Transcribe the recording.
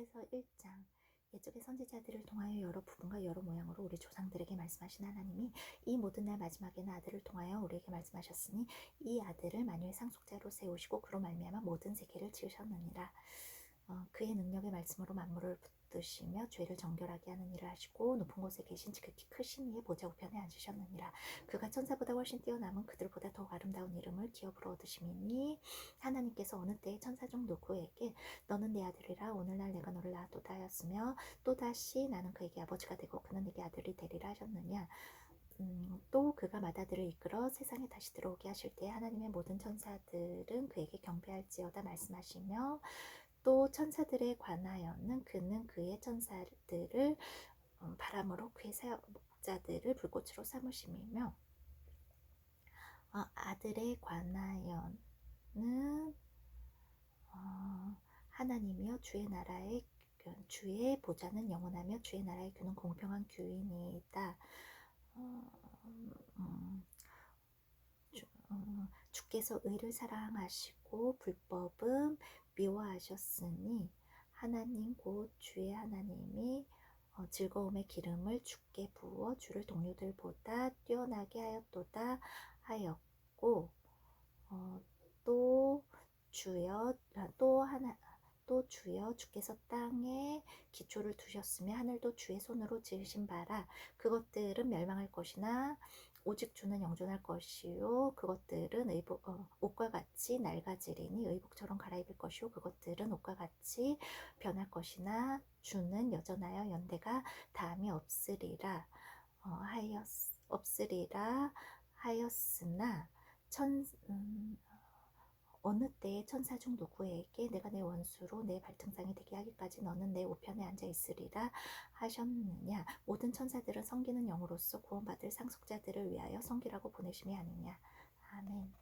히브리서 1장 옛적의 선지자들을 통하여 여러 부분과 여러 모양으로 우리 조상들에게 말씀하신 하나님이 이 모든 날 마지막에는 아들을 통하여 우리에게 말씀하셨으니 이 아들을 만유의 상속자로 세우시고 그로 말미암아 모든 세계를 지으셨느니라. 어, 그의 능력의 말씀으로 만물을 붙드시며 죄를 정결하게 하는 일을 하시고 높은 곳에 계신 지극히 크신 이의 보좌 우편에 앉으셨느니라. 그가 천사보다 훨씬 뛰어남은 그들보다 더욱 아름다운 이름을 기업으로 얻으심이니 하나님께서 어느 때에 천사 중 누구에게 너는 내 아들이라 오늘날 내가 너를 낳았도다 하였으며 또다시 나는 그에게 아버지가 되고 그는 내게 아들이 되리라 하셨느냐 음, 또 그가 맏아들을 이끌어 세상에 다시 들어오게 하실 때 하나님의 모든 천사들은 그에게 경배할지어다 말씀하시며 또 천사들에 관하여는 그는 그의 천사들을 음, 바람으로 그의 사역자들을 불꽃으로 삼으심이며 어, 아들에 관하여는 어, 하나님이여 주의 나라의 주의 보좌는 영원하며 주의 나라의 규는 공평한 규이니이다. 어, 음, 주, 어, 주께서 의를 사랑하시고 불법은 미워하셨으니 하나님 곧 주의 하나님이 어, 즐거움의 기름을 주께 부어 주를 동료들보다 뛰어나게 하였도다 하였고 어, 또 주여 아, 또 하나 또 주여 주께서 땅에 기초를 두셨으며 하늘도 주의 손으로 지으신 바라. 그것들은 멸망할 것이나 오직 주는 영존할 것이요. 그것들은 의복, 어, 옷과 같이 낡아지리니 의복처럼 갈아입을 것이요. 그것들은 옷과 같이 변할 것이나 주는 여전하여 연대가 다음이 없으리라 어, 하였 없으리라 하였으나 천 음, 어느 때에 천사 중 누구에게 내가 내 원수로 내 발등상이 되게 하기까지 너는 내 우편에 앉아 있으리라 하셨느냐? 모든 천사들은 섬기는 영으로서 구원받을 상속자들을 위하여 섬기라고 보내심이 아니냐? 아멘